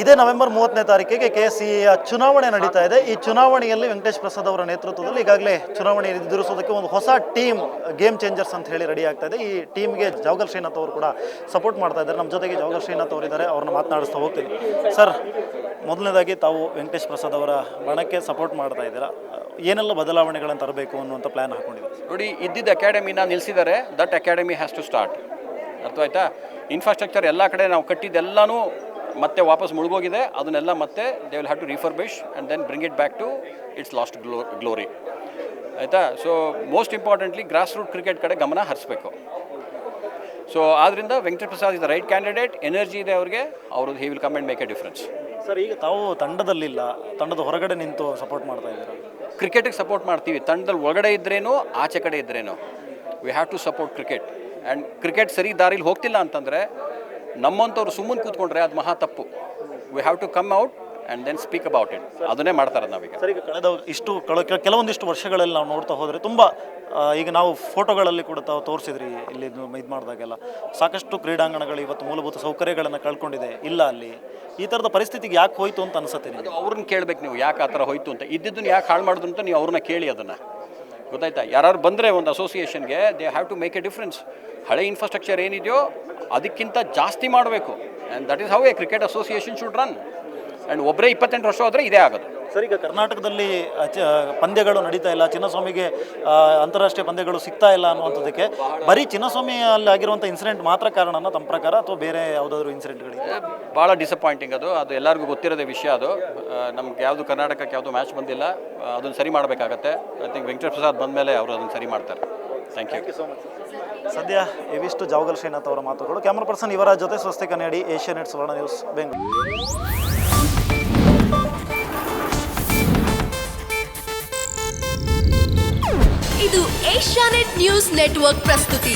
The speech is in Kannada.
ಇದೇ ನವೆಂಬರ್ ಮೂವತ್ತನೇ ತಾರೀಕಿಗೆ ಕೆ ಎಸ್ ಚುನಾವಣೆ ನಡೀತಾ ಇದೆ. ಈ ಚುನಾವಣೆಯಲ್ಲಿ ವೆಂಕಟೇಶ್ ಪ್ರಸಾದ್ ಅವರ ನೇತೃತ್ವದಲ್ಲಿ ಈಗಾಗಲೇ ಚುನಾವಣೆ ಎದುರಿಸೋದಕ್ಕೆ ಒಂದು ಹೊಸ ಟೀಮ್ ಗೇಮ್ ಚೇಂಜರ್ಸ್ ಅಂತ ಹೇಳಿ ರೆಡಿ ಆಗ್ತಾ ಇದೆ. ಈ ಟೀಮ್ಗೆ ಜವಗಲ್ ಶ್ರೀನಾಥ್ ಅವರು ಕೂಡ ಸಪೋರ್ಟ್ ಮಾಡ್ತಾ ಇದ್ದಾರೆ. ನಮ್ಮ ಜೊತೆಗೆ ಜವಗಲ್ ಶ್ರೀನಾಥ್ ಅವರಿದ್ದಾರೆ ಅವ್ರನ್ನ ಮಾತನಾಡಿಸ್ತಾ ಹೋಗ್ತೀನಿ. ಸರ್ ಮೊದಲನೇದಾಗಿ ತಾವು ವೆಂಕಟೇಶ್ ಪ್ರಸಾದ್ ಅವರ ಬಣಕ್ಕೆ ಸಪೋರ್ಟ್ ಮಾಡ್ತಾ ಇದ್ದೀರಾ? ಏನೆಲ್ಲ ಬದಲಾವಣೆಗಳನ್ನು ತರಬೇಕು ಅನ್ನುವಂಥ ಪ್ಲ್ಯಾನ್ ಹಾಕೊಂಡಿದ್ದೀವಿ ನೋಡಿ, ಇದ್ದಿದ್ದ ಅಕಾಡೆಮಿನ ನಿಲ್ಲಿಸಿದರೆ that academy has to start ಅರ್ಥವಾಯ್ತಾ? Infrastructure ಎಲ್ಲ ಕಡೆ ನಾವು ಕಟ್ಟಿದ್ದೆಲ್ಲನೂ ಮತ್ತೆ ವಾಪಸ್ ಮುಳುಗೋಗಿದೆ. ಅದನ್ನೆಲ್ಲ ಮತ್ತೆ they will have to refurbish and then bring it back to its last glo glory ಆಯಿತಾ? So most importantly grass root cricket ಕಡೆ ಗಮನ ಹರಿಸ್ಬೇಕು. ಸೊ ಆದ್ದರಿಂದ Venkatesh Prasad is the right candidate energy ಇದೆ ಅವ್ರಿಗೆ. ಅವರು he will come and make a difference sir ಈಗ ತಾವು ತಂಡದಲ್ಲಿಲ್ಲ. ತಂಡದ ಹೊರಗಡೆ ನಿಂತು ಸಪೋರ್ಟ್ ಮಾಡ್ತಾ ಇದ್ದಾರೆ? ಕ್ರಿಕೆಟಿಗೆ ಸಪೋರ್ಟ್ ಮಾಡ್ತೀವಿ. ತಂಡದಲ್ಲಿ ಒಳಗಡೆ ಇದ್ರೇನು ಆಚೆ ಕಡೆ ಇದ್ರೇನು. We have to support cricket and cricket ಸರಿ ದಾರಿಲಿ ಹೋಗ್ತಿಲ್ಲ ಅಂತಂದರೆ ನಮ್ಮಂಥವ್ರು ಸುಮ್ಮನೆ ಕೂತ್ಕೊಂಡ್ರೆ ಅದು ಮಹಾ ತಪ್ಪು. We have to come out and then speak about it ಅದನ್ನೇ ಮಾಡ್ತಾರೆ ನಾವೀಗ. ಸರ್ ಈಗ ಕಳೆದ ಇಷ್ಟು ಕಳ ಕೆಲವೊಂದಿಷ್ಟು ವರ್ಷಗಳಲ್ಲಿ ನಾವು ನೋಡ್ತಾ ಹೋದರೆ ತುಂಬ ಈಗ ನಾವು ಫೋಟೋಗಳಲ್ಲಿ ಕೂಡ ತಾವು ತೋರಿಸಿದ್ರಿ ಇಲ್ಲಿ ಇದು ಮಾಡಿದಾಗೆಲ್ಲ. ಸಾಕಷ್ಟು ಕ್ರೀಡಾಂಗಣಗಳು ಇವತ್ತು ಮೂಲಭೂತ ಸೌಕರ್ಯಗಳನ್ನು ಕಳ್ಕೊಂಡಿದೆ. ಇಲ್ಲ ಅಲ್ಲಿ. ಈ ಥರದ ಪರಿಸ್ಥಿತಿಗೆ ಯಾಕೆ ಹೋಯಿತು ಅಂತ ಅನಿಸುತ್ತೆ ನೀವು ಅವ್ರನ್ನ ಕೇಳಬೇಕು ನೀವು ಯಾಕೆ ಆ ಥರ ಹೋಯಿತು ಅಂತ. ಇದ್ದಿದ್ದನ್ನು ಯಾಕೆ ಹಾಳು ಮಾಡಿದ್ರು ಅಂತ ನೀವು ಅವ್ರನ್ನ ಕೇಳಿ ಅದನ್ನು. ಗೊತ್ತಾಯ್ತಾ? ಯಾರು ಬಂದರೆ ಒಂದು ಅಸೋಸಿಯೇಷನ್ಗೆ they have to make a difference ಹಳೆ ಇನ್ಫ್ರಾಸ್ಟ್ರಕ್ಚರ್ ಏನಿದೆಯೋ ಅದಕ್ಕಿಂತ ಜಾಸ್ತಿ ಮಾಡಬೇಕು. And that is how a cricket association should run and ಒಬ್ಬರೇ ಇಪ್ಪತ್ತೆಂಟು ವರ್ಷ ಹೋದರೆ ಇದೇ ಆಗೋದು. ಸರ್ ಈಗ ಕರ್ನಾಟಕದಲ್ಲಿ ಪಂದ್ಯಗಳು ನಡೀತಾ ಇಲ್ಲ. ಚಿನ್ನಸ್ವಾಮಿಗೆ ಅಂತಾರಾಷ್ಟ್ರೀಯ ಪಂದ್ಯಗಳು ಸಿಗ್ತಾ ಇಲ್ಲ ಅನ್ನುವಂಥದ್ದಕ್ಕೆ ಬರೀ ಚಿನ್ನಸ್ವಾಮಿಯಲ್ಲಿ ಆಗಿರುವಂಥ ಇನ್ಸಿಡೆಂಟ್ ಮಾತ್ರ ಕಾರಣನ ತಮ್ಮ ಪ್ರಕಾರ ಅಥವಾ ಬೇರೆ ಯಾವುದಾದ್ರು ಇನ್ಸಿಡೆಂಟ್ಗಳಿದೆ ಭಾಳ ಡಿಸಪಾಯಿಂಟಿಂಗ್ ಅದು. ಅದು ಎಲ್ಲರಿಗೂ ಗೊತ್ತಿರೋದೇ ವಿಷಯ ಅದು. ನಮ್ಗೆ ಯಾವುದು ಕರ್ನಾಟಕಕ್ಕೆ ಯಾವುದು ಮ್ಯಾಚ್ ಬಂದಿಲ್ಲ. ಅದನ್ನು ಸರಿ ಮಾಡಬೇಕಾಗತ್ತೆ. ಐ ಥಿಂಕ್ ವೆಂಕಟೇಶ್ ಪ್ರಸಾದ್ ಬಂದಮೇಲೆ ಅವರು ಅದನ್ನು ಸರಿ ಮಾಡ್ತಾರೆ. ಥ್ಯಾಂಕ್ ಯು ಸೊ ಮಚ್ ಸದ್ಯ ಇವಿಷ್ಟು ಜಾವಗಲ್ ಶ್ರೀನಾಥ್ ಅವರ ಮಾತುಗಳು. ಕ್ಯಾಮ್ರಾ ಪರ್ಸನ್ ಇವರ ಜೊತೆ Swasti Kannadi Asia net Suvarna news Bengaluru ಇದು ಏಷ್ಯಾನೆಟ್ ನ್ಯೂಸ್ ನೆಟ್ವರ್ಕ್ ಪ್ರಸ್ತುತಿ.